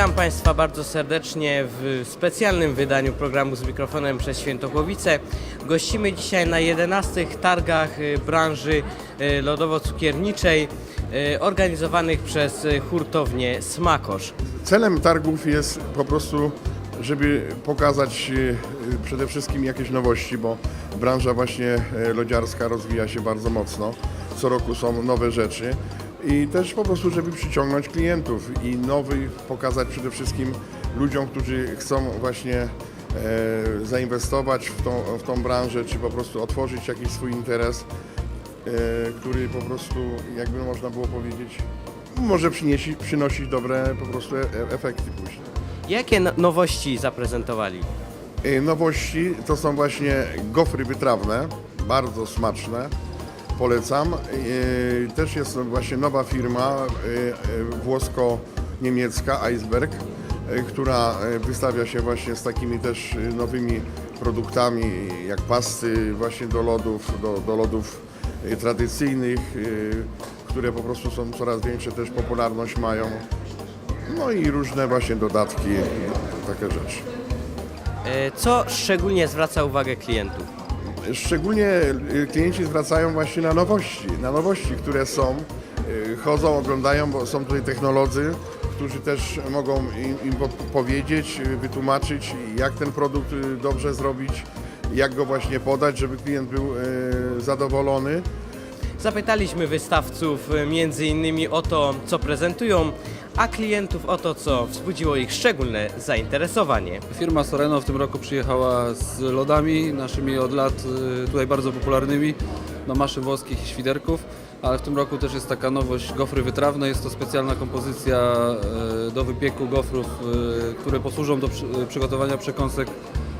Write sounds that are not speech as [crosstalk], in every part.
Witam Państwa bardzo serdecznie w specjalnym wydaniu programu z mikrofonem przez Świętochłowice. Gościmy dzisiaj na 11 targach y, branży y, lodowo-cukierniczej y, organizowanych przez hurtownię Smakosz. Celem targów jest po prostu, żeby pokazać przede wszystkim jakieś nowości, bo branża właśnie lodziarska rozwija się bardzo mocno. Co roku są nowe rzeczy i też po prostu, żeby przyciągnąć klientów i nowych pokazać przede wszystkim ludziom, którzy chcą właśnie e, zainwestować w tą, w tą branżę, czy po prostu otworzyć jakiś swój interes, e, który po prostu, jakby można było powiedzieć, może przynieść, przynosić dobre po prostu e- efekty później. Jakie no- nowości zaprezentowali? E, Nowości to są właśnie gofry wytrawne, bardzo smaczne, polecam. E, Też jest właśnie nowa firma e, e, włosko-niemiecka Iceberg, która wystawia się właśnie z takimi też nowymi produktami, jak pasty właśnie do lodów, do, do lodów tradycyjnych, które po prostu są coraz większe też popularność mają. No i różne właśnie dodatki, takie rzeczy. Co szczególnie zwraca uwagę klientów? Szczególnie y, klienci zwracają właśnie na nowości, na nowości, które są, y, chodzą, oglądają, bo są tutaj technolodzy, którzy też mogą im, im powiedzieć, y, wytłumaczyć, jak ten produkt dobrze zrobić, jak go właśnie podać, żeby klient był zadowolony. Zapytaliśmy wystawców między innymi o to, co prezentują, a klientów o to, co wzbudziło ich szczególne zainteresowanie. Firma Soreno w tym roku przyjechała z lodami, naszymi od lat y, tutaj bardzo popularnymi, no maszyn włoskich i świderków, ale w tym roku też jest taka nowość gofry wytrawne. Jest to specjalna kompozycja y, do wypieku gofrów, y, które posłużą do przy- przygotowania przekąsek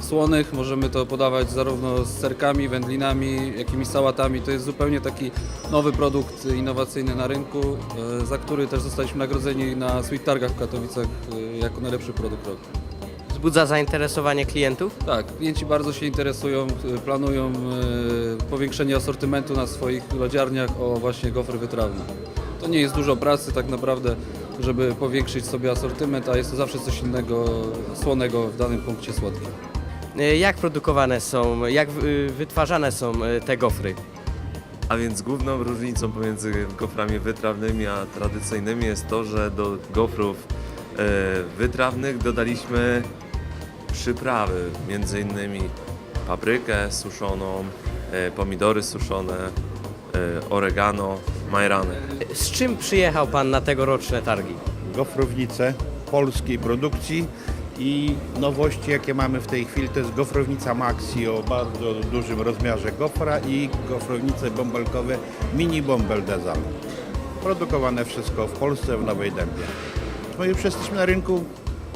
słonych. Możemy to podawać zarówno z serkami, wędlinami, jakimiś sałatami. To jest zupełnie taki nowy produkt innowacyjny na rynku, y, za który też zostaliśmy nagrodzeni na Sweet Targach w Katowicach y, jako najlepszy produkt roku. Wzbudza zainteresowanie klientów? Tak, klienci bardzo się interesują, y, planują powiększenie asortymentu na swoich lodziarniach o właśnie gofry wytrawne. To nie jest dużo pracy tak naprawdę, żeby powiększyć sobie asortyment, a jest to zawsze coś innego, słonego w danym punkcie słodkim. E, Jak produkowane są, jak y, wytwarzane są e, te gofry? A więc główną różnicą pomiędzy goframi wytrawnymi a tradycyjnymi jest to, że do gofrów e, wytrawnych dodaliśmy przyprawy, między innymi paprykę suszoną, pomidory suszone, oregano, majrany. Z czym przyjechał Pan na tegoroczne targi? gofrownicę polskiej produkcji i nowości jakie mamy w tej chwili to jest gofrownica Maxi o bardzo dużym rozmiarze gofra i gofrownice bąbelkowe mini bąbel dezal. Produkowane wszystko w Polsce w Nowej Dębie. No i już jesteśmy na rynku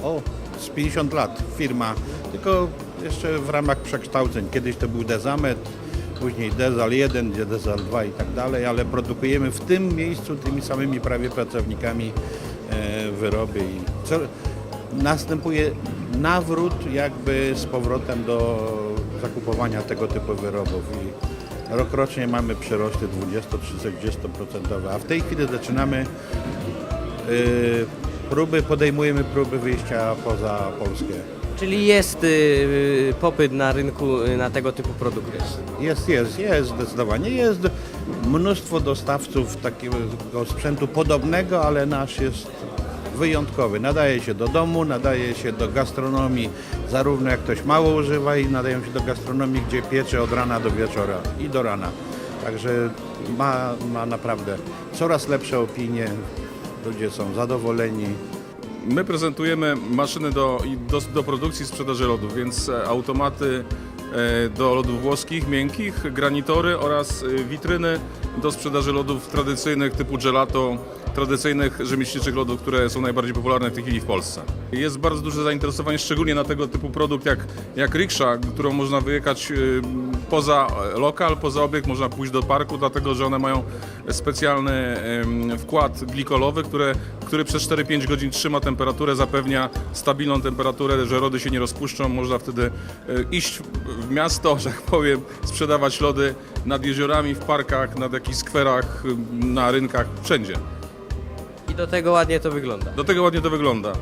o z 50 lat firma, tylko jeszcze w ramach przekształceń. Kiedyś to był Dezamet, później Dezal 1, gdzie Dezal 2 i tak dalej, ale produkujemy w tym miejscu tymi samymi prawie pracownikami e, wyroby i następuje nawrót jakby z powrotem do zakupowania tego typu wyrobów i rokrocznie mamy przyrosty 20, 30, 40%, a w tej chwili zaczynamy y, próby, podejmujemy próby wyjścia poza Polskę. Czyli jest y, popyt na rynku y, na tego typu produkty. Jest, jest, jest zdecydowanie. Jest mnóstwo dostawców takiego sprzętu podobnego, ale nasz jest wyjątkowy. Nadaje się do domu, nadaje się do gastronomii, zarówno jak ktoś mało używa i nadają się do gastronomii, gdzie piecze od rana do wieczora i do rana. Także ma, ma naprawdę coraz lepsze opinie, ludzie są zadowoleni. My prezentujemy maszyny do, do, do produkcji i sprzedaży lodów, więc e, automaty e, do lodów włoskich, miękkich, granitory oraz e, witryny do sprzedaży lodów tradycyjnych typu gelato, tradycyjnych rzemieślniczych lodów, które są najbardziej popularne w tej chwili w Polsce. Jest bardzo duże zainteresowanie szczególnie na tego typu produkt jak, jak riksza, którą można wyjechać e, poza lokal, poza obiekt, można pójść do parku, dlatego że one mają specjalny wkład glikolowy, który przez 4-5 godzin trzyma temperaturę, zapewnia stabilną temperaturę, że lody się nie rozpuszczą. Można wtedy e, iść w miasto, [laughs] że tak powiem, sprzedawać lody nad jeziorami, w parkach, nad jakichś skwerach, na rynkach, wszędzie. I do tego ładnie to wygląda. Do tego ładnie to wygląda.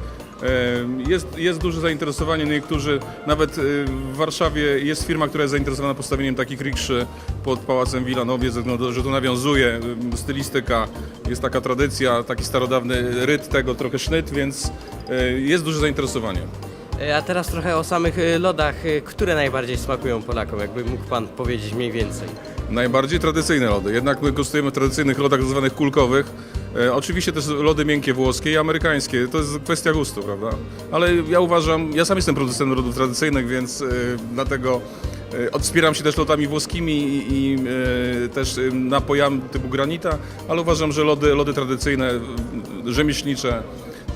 E, Jest, jest duże zainteresowanie, niektórzy, nawet e, w Warszawie jest firma, która jest zainteresowana postawieniem takich rikszy pod Pałacem Wilanowie, ze względu, że to nawiązuje, e, stylistyka, jest taka tradycja, taki starodawny ryt tego, trochę sznyt, więc jest duże zainteresowanie. A teraz trochę o samych lodach, które najbardziej smakują Polakom, jakby mógł Pan powiedzieć mniej więcej. Najbardziej tradycyjne lody. Jednak my gustujemy w tradycyjnych lodach zwanych kulkowych. E, oczywiście też lody miękkie włoskie i amerykańskie. To jest kwestia gustu, prawda? Ale ja uważam, ja sam jestem producentem lodów tradycyjnych, więc e, dlatego e, odspieram się też lodami włoskimi i, i e, też e, napojami typu granita, ale uważam, że lody, lody tradycyjne, e, rzemieślnicze,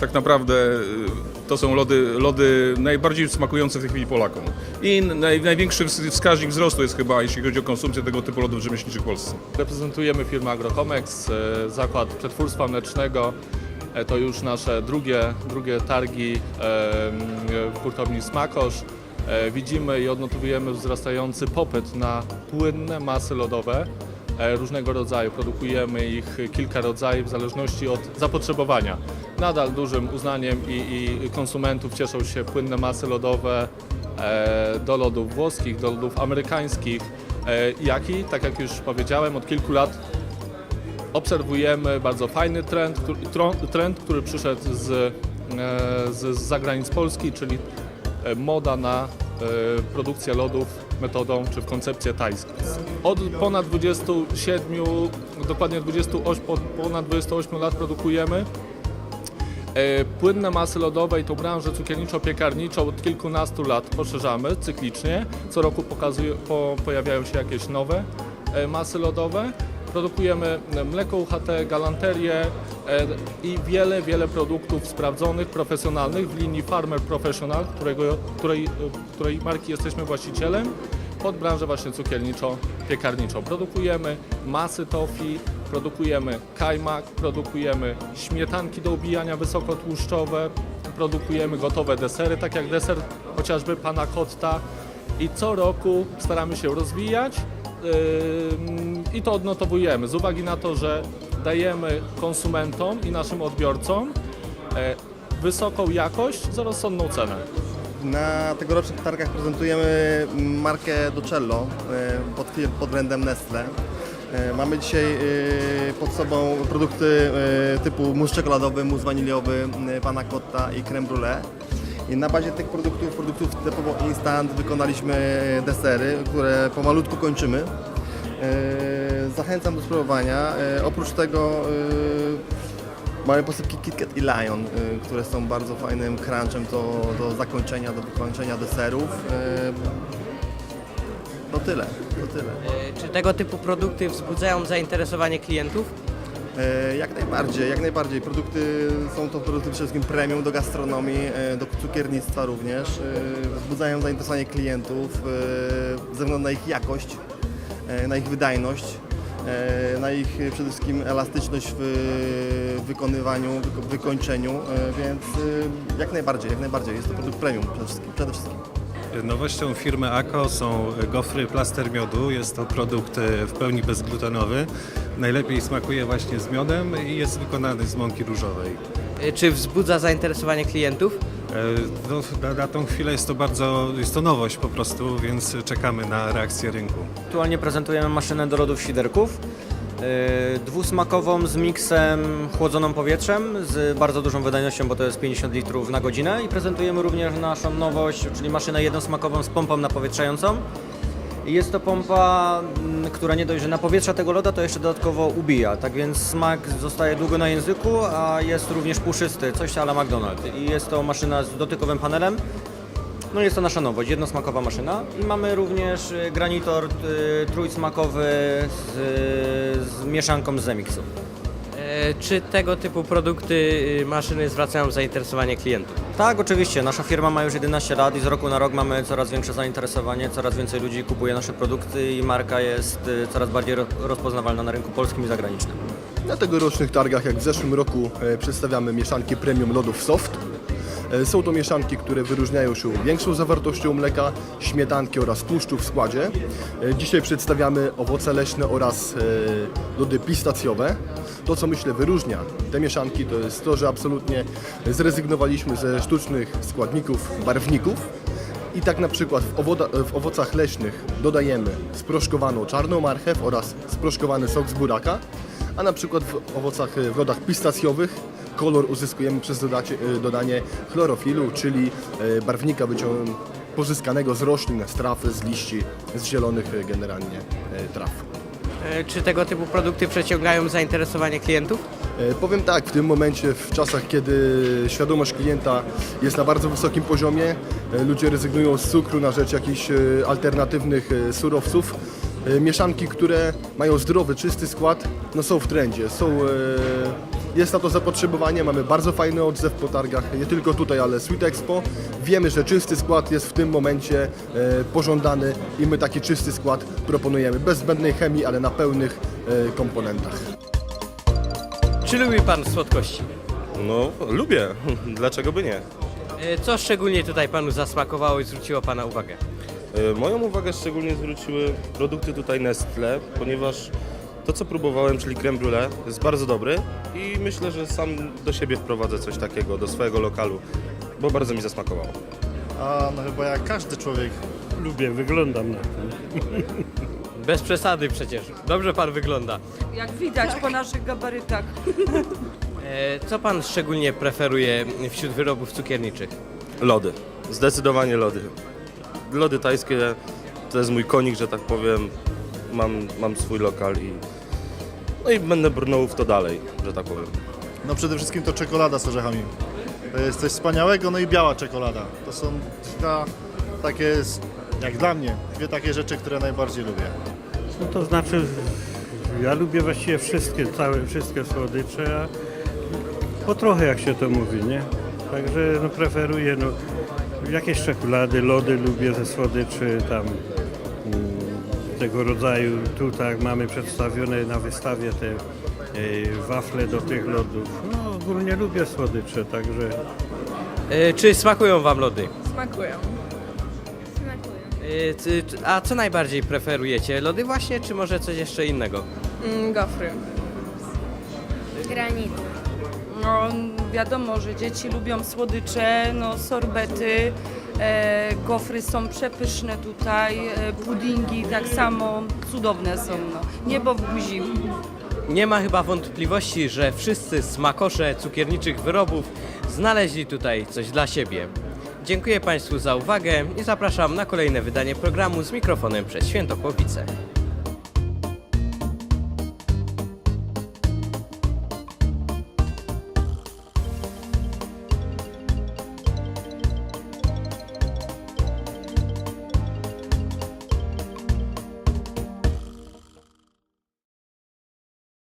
tak naprawdę e, to są lody, lody najbardziej smakujące w tej chwili Polakom. I naj, największy ws- wskaźnik wzrostu jest chyba, jeśli chodzi o konsumpcję tego typu lodów rzemieślniczych w Polsce. Reprezentujemy firmę Agrocomex, e, zakład przetwórstwa mlecznego. E, To już nasze drugie, drugie targi em, w hurtowni Smakosz. E, Widzimy i odnotowujemy wzrastający popyt na płynne masy lodowe e, różnego rodzaju. Produkujemy ich kilka rodzajów w zależności od zapotrzebowania. Nadal dużym uznaniem i, i konsumentów cieszą się płynne masy lodowe e, do lodów włoskich, do lodów amerykańskich, e, jak i, tak jak już powiedziałem, od kilku lat obserwujemy bardzo fajny trend, trend, który przyszedł z, e, z, zagranic Polski, czyli e, moda na e, produkcję lodów metodą czy w koncepcję tajską. Od ponad 27, dokładnie 28, po- ponad 28 lat produkujemy E, Płynne masy lodowe i tą branżę cukierniczo-piekarniczą od kilkunastu lat poszerzamy cyklicznie. Co roku pokazuje, po, pojawiają się jakieś nowe e, masy lodowe. Produkujemy mleko UHT, galanterię e, i wiele, wiele produktów sprawdzonych, profesjonalnych w linii Farmer Professional, którego, której, e, której marki jesteśmy właścicielem pod branżę właśnie cukierniczo-piekarniczą. Produkujemy masy tofi, produkujemy kajmak, produkujemy śmietanki do ubijania wysokotłuszczowe, produkujemy gotowe desery, tak jak deser chociażby pana Cotta i co roku staramy się rozwijać yy, i to odnotowujemy z uwagi na to, że dajemy konsumentom i naszym odbiorcom e, wysoką jakość za rozsądną cenę. Na tegorocznych targach prezentujemy markę Docello e, pod, pod brandem Nestle. E, Mamy dzisiaj pod sobą produkty typu mus czekoladowy, mus waniliowy, panna cotta i creme brulee. I na bazie tych produktów, produktów typowo instant wykonaliśmy desery, które pomalutku kończymy. E, Zachęcam do spróbowania. E, Oprócz tego e, Mamy posypki KitKat i Lion, które są bardzo fajnym crunchem do, do zakończenia, do wykończenia deserów. To tyle, to tyle. Czy tego typu produkty wzbudzają zainteresowanie klientów? Jak najbardziej, jak najbardziej. Produkty są to produkty przede wszystkim premium do gastronomii, do cukiernictwa również. Wzbudzają zainteresowanie klientów ze względu na ich jakość, na ich wydajność, e, na ich e, przede wszystkim elastyczność w wykonywaniu, wyko- wykończeniu, e, więc e, jak najbardziej, jak najbardziej. Jest to produkt premium przede wszystkim. Przede wszystkim. Nowością firmy AKO są gofry plaster miodu. Jest to produkt e, w pełni bezglutenowy. Najlepiej smakuje właśnie z miodem i jest wykonany z mąki różowej. E, Czy wzbudza zainteresowanie klientów? E, No, na, na tą chwilę jest to bardzo, jest to nowość po prostu, więc czekamy na reakcję rynku. Aktualnie prezentujemy maszynę do lodów świderków. Yy, Dwusmakową z miksem chłodzoną powietrzem z bardzo dużą wydajnością, bo to jest 50 litrów na godzinę. I prezentujemy również naszą nowość, czyli maszynę jednosmakową z pompą napowietrzającą. Jest to pompa, mm, która nie dość, że napowietrza tego loda, to jeszcze dodatkowo ubija. Tak więc smak zostaje długo na języku, a jest również puszysty, coś ala McDonald's. I jest to maszyna z dotykowym panelem. No jest to nasza nowość, jednosmakowa maszyna i mamy również y, granitor y, trójsmakowy z, z mieszanką z Zemixu. E, Czy tego typu produkty, y, maszyny zwracają zainteresowanie klientów? Tak, oczywiście, nasza firma ma już 11 lat i z roku na rok mamy coraz większe zainteresowanie, coraz więcej ludzi kupuje nasze produkty i marka jest y, coraz bardziej ro- rozpoznawalna na rynku polskim i zagranicznym. Na tegorocznych targach, jak w zeszłym roku, e, przedstawiamy mieszanki premium lodów soft. E, Są to mieszanki, które wyróżniają się większą zawartością mleka, śmietanki oraz tłuszczu w składzie. E, Dzisiaj przedstawiamy owoce leśne oraz e, lody pistacjowe. To, co myślę wyróżnia te mieszanki, to jest to, że absolutnie zrezygnowaliśmy ze sztucznych składników, barwników. I tak na przykład w, owoda- w owocach leśnych dodajemy sproszkowaną czarną marchew oraz sproszkowany sok z buraka, a na przykład w owocach, w lodach pistacjowych kolor uzyskujemy przez dodacie, dodanie chlorofilu, czyli e, barwnika pozyskanego z roślin, z traw, z liści, z zielonych e, generalnie e, traw. Czy tego typu produkty przeciągają zainteresowanie klientów? Powiem tak, w tym momencie, w czasach, kiedy świadomość klienta jest na bardzo wysokim poziomie, ludzie rezygnują z cukru na rzecz jakichś alternatywnych surowców. Mieszanki, które mają zdrowy, czysty skład, no są w trendzie. Są, jest na to zapotrzebowanie, mamy bardzo fajny odzew po targach, nie tylko tutaj, ale Sweet Expo. Wiemy, że czysty skład jest w tym momencie e, pożądany i my taki czysty skład proponujemy, bez zbędnej chemii, ale na pełnych e, komponentach. Czy lubi Pan słodkości? No, lubię. [laughs] Dlaczego by nie? E, Co szczególnie tutaj Panu zasmakowało i zwróciło Pana uwagę? Moją uwagę szczególnie zwróciły produkty tutaj Nestle, ponieważ to, co próbowałem, czyli creme brulee, jest bardzo dobry i myślę, że sam do siebie wprowadzę coś takiego, do swojego lokalu, bo bardzo mi zasmakowało. A no chyba jak każdy człowiek lubię, wyglądam na to. [laughs] Bez przesady przecież. Dobrze Pan wygląda. Jak widać po naszych gabarytach. [laughs] E, Co Pan szczególnie preferuje wśród wyrobów cukierniczych? Lody. Zdecydowanie lody. Lody tajskie to jest mój konik, że tak powiem. Mam, mam swój lokal i, no i będę brnął w to dalej, że tak powiem. No przede wszystkim to czekolada z orzechami. To jest coś wspaniałego, no i biała czekolada. To są dwa takie, jak dla mnie, dwie takie rzeczy, które najbardziej lubię. No to znaczy, ja lubię właściwie wszystkie, całe, wszystkie słodycze, a po trochę jak się to mówi, nie? Także no, preferuję no, jakieś czekolady, lody lubię ze słodyczy, tam tego rodzaju. Tutaj mamy przedstawione na wystawie te e, wafle do tych lodów. No ogólnie lubię słodycze, także E, Czy smakują Wam lody? Smakują. E, c- c- A co najbardziej preferujecie? Lody właśnie, czy może coś jeszcze innego? Mm, gofry. Granit. No, wiadomo, że dzieci lubią słodycze, no sorbety, e, gofry są przepyszne tutaj, e, puddingi tak samo cudowne są. No. Niebo w buzi. Nie ma chyba wątpliwości, że wszyscy smakosze cukierniczych wyrobów znaleźli tutaj coś dla siebie. Dziękuję Państwu za uwagę i zapraszam na kolejne wydanie programu z mikrofonem przez Świętokłowice.